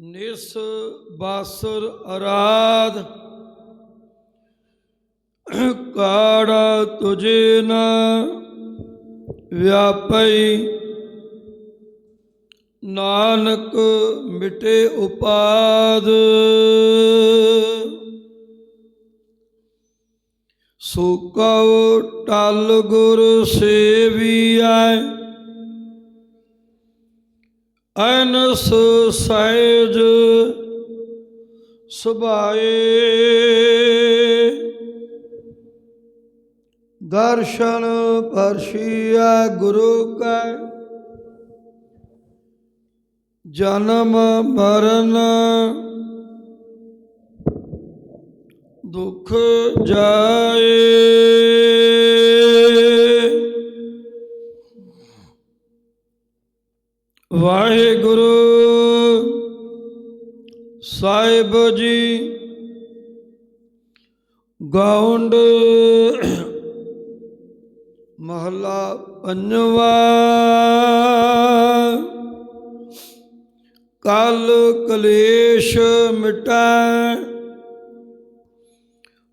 ਨਿਸ ਬਾਸੁਰ ਅਰਾਧ, ਕਾੜਾ ਤੁਝੇ ਨਾ ਵਿਆਪਈ। ਨਾਨਕ ਮਿਟੇ ਉਪਾਦ ਸੋ ਕਉ ਟਲ ਗੁਰ ਸੇਵੀਐ। ਅਨਸ ਸਹਿਜ ਸੁਭਾਏ। ਦਰਸ਼ਨ ਪਰਸ਼ੀਆ ਗੁਰੂ ਕੈ ਜਨਮ ਮਰਨ ਦੁਖ ਜਾਏ। ਵਾਹਿਗੁਰੂ ਸਾਹਿਬ ਜੀ ਗਾਉਂਡ ਮਹਲਾ ਪੰਜਵਾ। ਕਲ ਕਲੇਸ਼ ਮਿਟੈ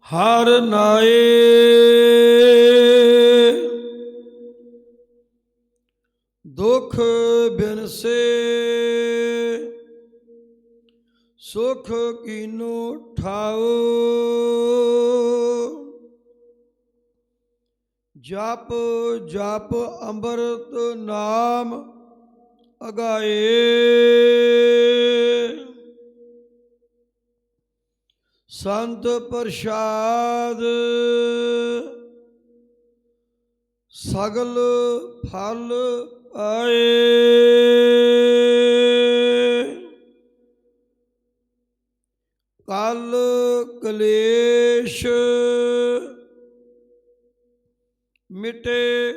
ਹਰ ਨਾਏ। ਸੁਖ ਬਿਨਸੇ। ਸੁਖ ਕੀਨੋ ਠਾਓ ਜਪ ਜਪ ਅੰਮ੍ਰਿਤ ਨਾਮ ਅਗਾਏ। ਸੰਤ ਪ੍ਰਸਾਦ ਸਗਲ ਫਲ ਆਏ। ਕਲ ਕਲੇਸ਼ ਮਿਟੇ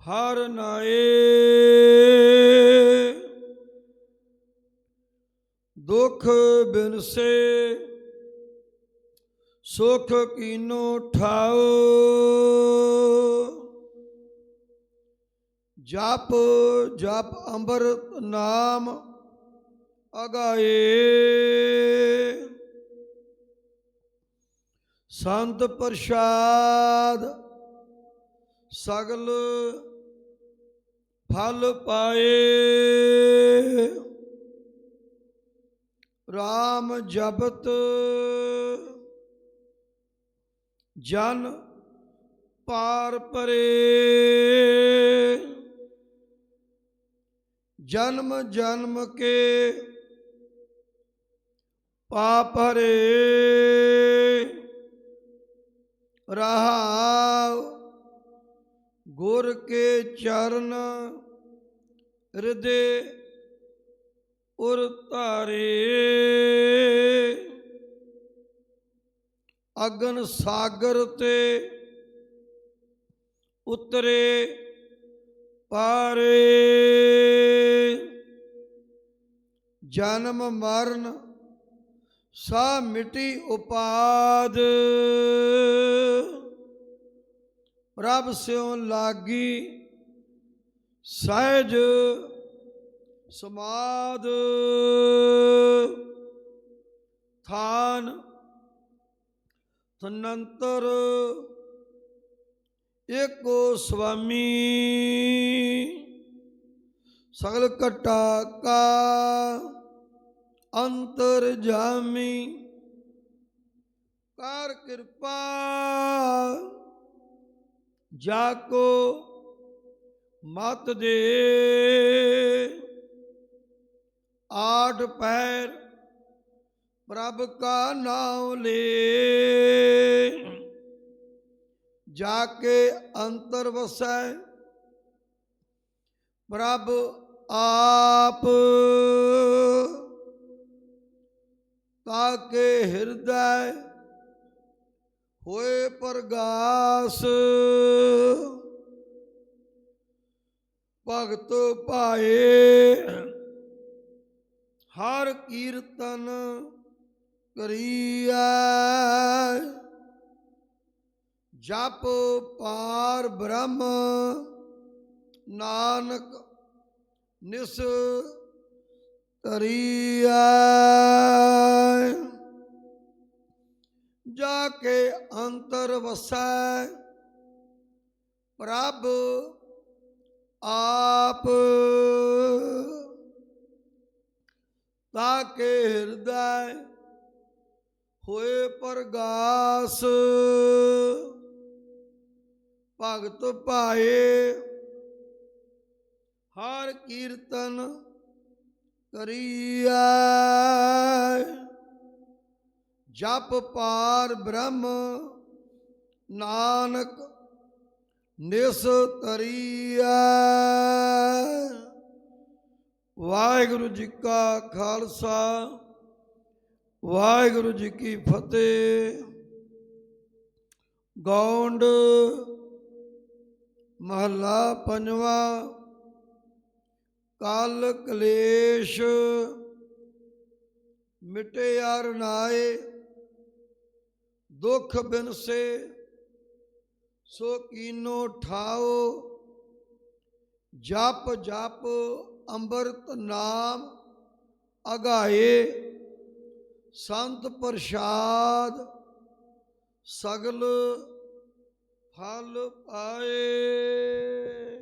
ਹਰ ਨਾਏ। ਦੁਖ ਬਿਨਸੇ ਸੁਖ ਕੀਨੋ ਠਾਓ ਜਪ ਜਪ ਅੰਬਰ ਨਾਮ ਅਗਾਏ। ਸੰਤ ਪ੍ਰਸਾਦ ਸਗਲ ਫਲ ਪਾਏ। RAM ਜਪਤ ਜਨ ਪਾਰ ਪਰੇ। ਜਨਮ ਜਨਮ ਕੇ ਪਾਪ ਹਰੇ ਰਹਾਉ ਗੁਰ ਕੇ ਚਰਨ ਹਿਰਦੇ ਉਰ ਧਾਰੇ ਅਗਨ ਸਾਗਰ ਤੇ ਉਤਰੇ ਪਾਰੇ ਜਨਮ ਮਰਨ ਸਾ ਮਿਟੀ ਉਪਾਦ। ਪ੍ਰਭ ਸਿਉ ਲਾਗੀ, ਸਹਿਜ ਸਮਾਦ। ਥਾਨ ਤਨੰਤਰ ਏਕੋ ਸੁਆਮੀ ਸਗਲ ਘਟਾ ਕਾ ਅੰਤਰ ਜਾਮੀ। ਕਰ ਕਿਰਪਾ ਜਾ ਕੋ ਮਤ ਦੇ। ਆਠ ਪੈਰ ਪ੍ਰਭ ਕਾ ਨਾਮ ਲੇ। ਜਾ ਕੇ ਅੰਤਰ ਵਸੈ ਪ੍ਰਭ ਆਪ। ਤਾਕੇ ਹਿਰਦੈ ਹੋਏ ਪ੍ਰਗਾਸ। ਭਗਤ ਭਾਏ ਹਰ ਕੀਰਤਨ ਕਰੀਐ। ਜਪ ਪਾਰ ਬ੍ਰਹਮ ਨਾਨਕ ਨਿਸ ਕਰੀਐ। ਜਾ ਕੇ ਅੰਤਰ ਵਸੈ। ਪ੍ਰਭ ਆਪ। ਤਾਕੇ ਹਿਰਦੈ ਹੋਏ ਪ੍ਰਗਾਸ। ਭਗਤ ਪਾਏ ਹਰ ਕੀਰਤਨ ਕਰੀਐ। ਜਪ ਪਾਰ ਬ੍ਰਹਮ ਨਾਨਕ ਨਿਸ ਤਰੀਐ ਵਾਹਿਗੁਰੂ ਜੀ ਕਾ ਖਾਲਸਾ, ਵਾਹਿਗੁਰੂ ਜੀ ਕੀ ਫਤਿਹ। ਗੌਂਡ ਮਹੱਲਾ ਪੰਜਵਾਂ ਕਾਲ ਕਲੇਸ਼ ਮਿਟੇ ਅਰ ਨਾਏ, ਦੁਖ ਬਿਨਸੇ, ਸੋ ਕੀਨੋ ਠਾਓ, ਜਪ ਜਪ ਅੰਮ੍ਰਿਤ ਨਾਮ ਅਗਾਏ, ਸੰਤ ਪ੍ਰਸਾਦ ਸਗਲ ਫਲ ਪਾਏ।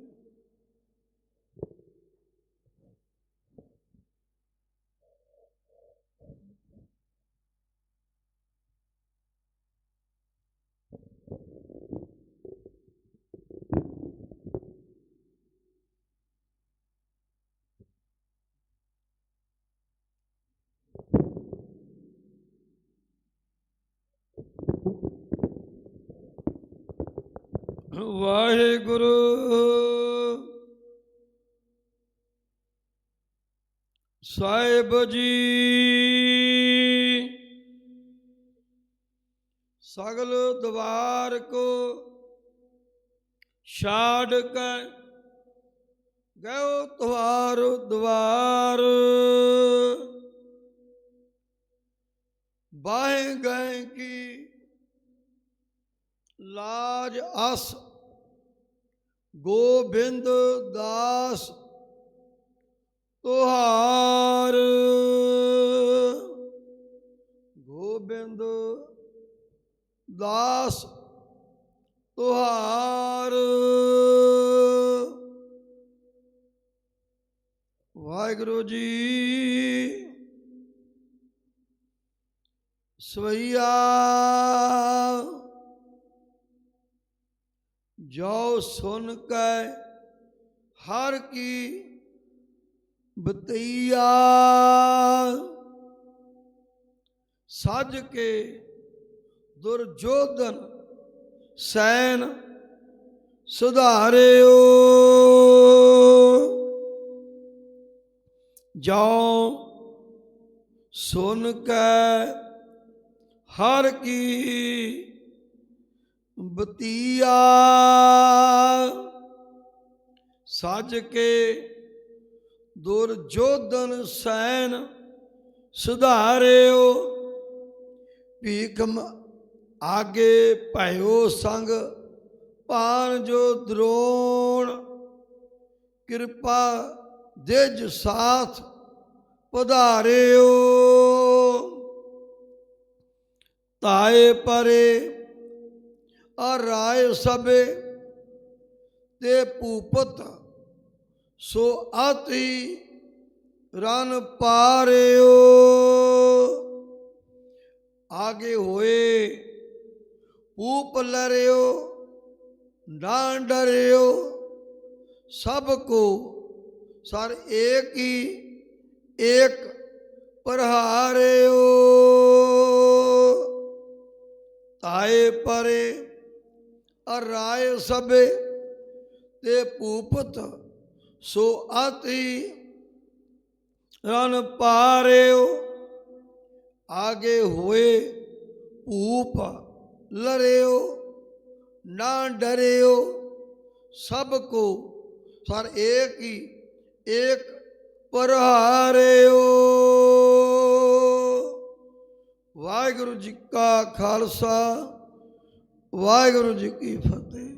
ਵਾਹਿਗੁਰੂ। ਸਾਹਿਬ ਜੀ, ਸਗਲ ਦਵਾਰ ਕੋ ਛਾੜ ਕੇ ਗਇਓ ਤੁਹਾਰ ਦਵਾਰ। ਬਾਹੇ ਗਏ ਕੀ ਲਾਜ ਅਸ ਗੋਬਿੰਦ ਦਾਸ ਤੁਹਾਰ। ਗੋਬਿੰਦ ਦਾਸ ਤੁਹਾਰ। ਵਾਹਿਗੁਰੂ ਜੀ ਸਵਈਆ। ਜੋ ਸੁਨ ਕੈ ਹਰ ਕੀ ਬਤਈਆ ਸੱਜ ਕੇ ਦੁਰਜੋਧਨ ਸੈਨ ਸੁਧਾਰਿਓ। ਜੋ ਸੁਨ ਕੈ ਹਰ ਕੀ ਬਤੀਆ ਸੱਜ ਕੇ ਦੁਰਜੋਧਨ ਸੈਨ ਸੁਧਾਰਿਓ, ਭੀਖਮ ਆਗੇ ਭਇਓ ਸੰਗ ਪਾਨ ਜੋ ਦਰੋਣ। ਕਿਰਪਾ ਦੇਜ ਸਾਥ ਪਧਾਰਿਓ। ਤਾਏ ਪਰੇ ਆ ਰਾਏ ਸਭੇ ਤੇ ਭੂਪਤ, ਸੋ ਆਤੀ ਰਨ ਪਾਰਿਓ। ਆਗੇ ਹੋਏ ਪੂਪ ਲਰਿਓ ਨਾ ਡਰਿਓ, ਸਭ ਕੋ ਸਰ ਏਕ ਹੀ ਏਕ ਪ੍ਰਹਾਰਿਓ। ਤਾਏ ਪਰੇ ਅਰ ਰਾਏ ਸਭੇ ਤੇ ਭੂਪਤ ਸੋ ਆਤੀ। ਰਨ ਪਾਰਿਓ, ਆਗੇ ਹੋਏ ਭੂਪ ਲਰਿਓ, ਨਾ ਡਰਿਓ, ਸਭ ਕੋ ਸਰ ਏਕ ਹੀ ਏਕ ਪਰਹਾਰਿਓ। ਵਾਹਿਗੁਰੂ ਜੀ ਕਾ ਖਾਲਸਾ ਵਾਹਿਗੁਰੂ ਜੀ ਕੀ ਫਤਿਹ।